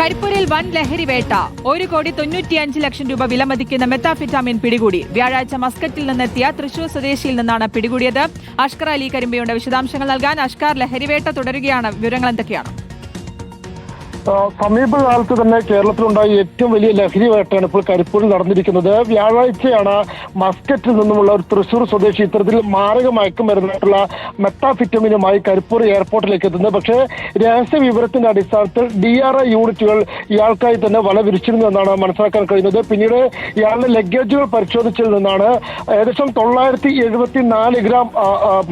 കരിപ്പൂരിൽ വൻ ലഹരി വേട്ട. ഒരു കോടി തൊണ്ണൂറ്റിയഞ്ച് ലക്ഷം രൂപ വിലമതിക്കുന്ന മെത്താഫിറ്റാമിൻ പിടികൂടി. വ്യാഴാഴ്ച മസ്കറ്റിൽ നിന്നെത്തിയ തൃശൂർ സ്വദേശിയിൽ നിന്നാണ് പിടികൂടിയത്. അഷ്കർ അലി കരിമ്പയുണ്ട് വിശദാംശങ്ങൾ നൽകാൻ അഷ്കർ ലഹരിവേട്ട തുടരുകയാണ്. വിവരങ്ങൾ എന്തൊക്കെയാണ്? സമീപകാലത്ത് തന്നെ കേരളത്തിലുണ്ടായ ഏറ്റവും വലിയ ലഹരി വേട്ടയാണ് ഇപ്പോൾ കരിപ്പൂരിൽ നടന്നിരിക്കുന്നത്. വ്യാഴാഴ്ചയാണ് മസ്കറ്റിൽ നിന്നുമുള്ള ഒരു തൃശൂർ സ്വദേശി ഇത്തരത്തിൽ മാരക മയക്കുമരുന്നായിട്ടുള്ള മെത്താഫിറ്റമിനുമായി കരിപ്പൂർ എയർപോർട്ടിലേക്ക് എത്തുന്നത്. പക്ഷേ രഹസ്യ വിവരത്തിന്റെ അടിസ്ഥാനത്തിൽ ഡി ആർ ഐ യൂണിറ്റുകൾ ഇയാൾക്കായി തന്നെ വല വിരിച്ചിരുന്നു എന്നാണ് മനസ്സിലാക്കാൻ കഴിയുന്നത്. പിന്നീട് ഇയാളുടെ ലഗേജുകൾ പരിശോധിച്ചതിൽ നിന്നാണ് ഏകദേശം തൊള്ളായിരത്തി എഴുപത്തി നാല് ഗ്രാം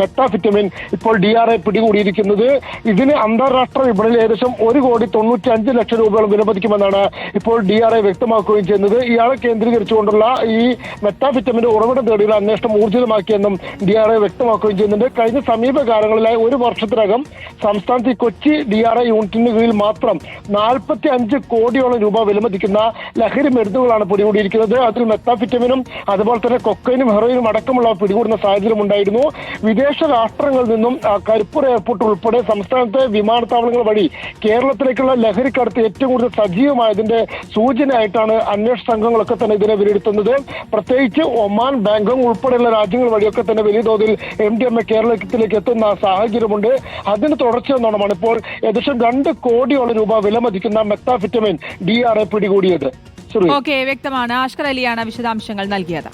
മെത്താഫിറ്റമിൻ ഇപ്പോൾ ഡി ആർ ഐ പിടികൂടിയിരിക്കുന്നത്. ഇതിന് അന്താരാഷ്ട്ര വിപണിയിൽ ഏകദേശം ഒരു കോടി തൊണ്ണൂറ്റി അഞ്ച് ലക്ഷം രൂപയോളം വിലമതിക്കുമെന്നാണ് ഇപ്പോൾ ഡി ആർ ഐ വ്യക്തമാക്കുകയും ചെയ്യുന്നത്. ഇയാളെ കേന്ദ്രീകരിച്ചുകൊണ്ടുള്ള ഈ മെറ്റാഫിറ്റമിന്റെ ഉറവിടം തേടിയുള്ള അന്വേഷണം ഊർജിതമാക്കിയെന്നും ഡി ആർ ഐ വ്യക്തമാക്കുകയും ചെയ്യുന്നുണ്ട്. കഴിഞ്ഞ സമീപകാലങ്ങളിലായി ഒരു വർഷത്തിനകം സംസ്ഥാനത്ത് കൊച്ചി ഡി ആർ ഐ യൂണിറ്റിന് കീഴിൽ മാത്രം നാൽപ്പത്തി അഞ്ച് കോടിയോളം രൂപ വിലമതിക്കുന്ന ലഹരി മരുന്നുകളാണ് പിടികൂടിയിരിക്കുന്നത്. അതിൽ മെത്താഫിറ്റമിനും അതുപോലെ തന്നെ കൊക്കൈനും ഹെറോയിനും അടക്കമുള്ള പിടികൂടുന്ന സാഹചര്യം ഉണ്ടായിരുന്നു. വിദേശ രാഷ്ട്രങ്ങളിൽ നിന്നും കരിപ്പൂർ എയർപോർട്ട് ഉൾപ്പെടെ സംസ്ഥാനത്തെ വിമാനത്താവളങ്ങൾ വഴി കേരളത്തിലേക്കുള്ള ലഹരിക്കടത്ത് ഏറ്റവും കൂടുതൽ സജീവമായതിന്റെ സൂചനയായിട്ടാണ് അന്വേഷണ സംഘങ്ങളൊക്കെ തന്നെ ഇതിനെ വിലയിരുത്തുന്നത്. പ്രത്യേകിച്ച് ഒമാൻ ബാങ്കോങ് ഉൾപ്പെടെയുള്ള രാജ്യങ്ങൾ വഴിയൊക്കെ തന്നെ വലിയ തോതിൽ എം ഡി എം എ കേരളത്തിലേക്ക് എത്തുന്ന സാഹചര്യമുണ്ട്. അതിന് തുടർച്ച എന്നോണമാണ് ഇപ്പോൾ ഏകദേശം രണ്ട് കോടിയോളം രൂപ വിലമതിക്കുന്ന മെത്താഫിറ്റമിൻ ഡി ആർ എ പിടികൂടിയത്. ഓക്കെ വ്യക്തമാണ്. ആഷ്കർ അലിയാണ് വിശദാംശങ്ങൾ നൽകിയത്.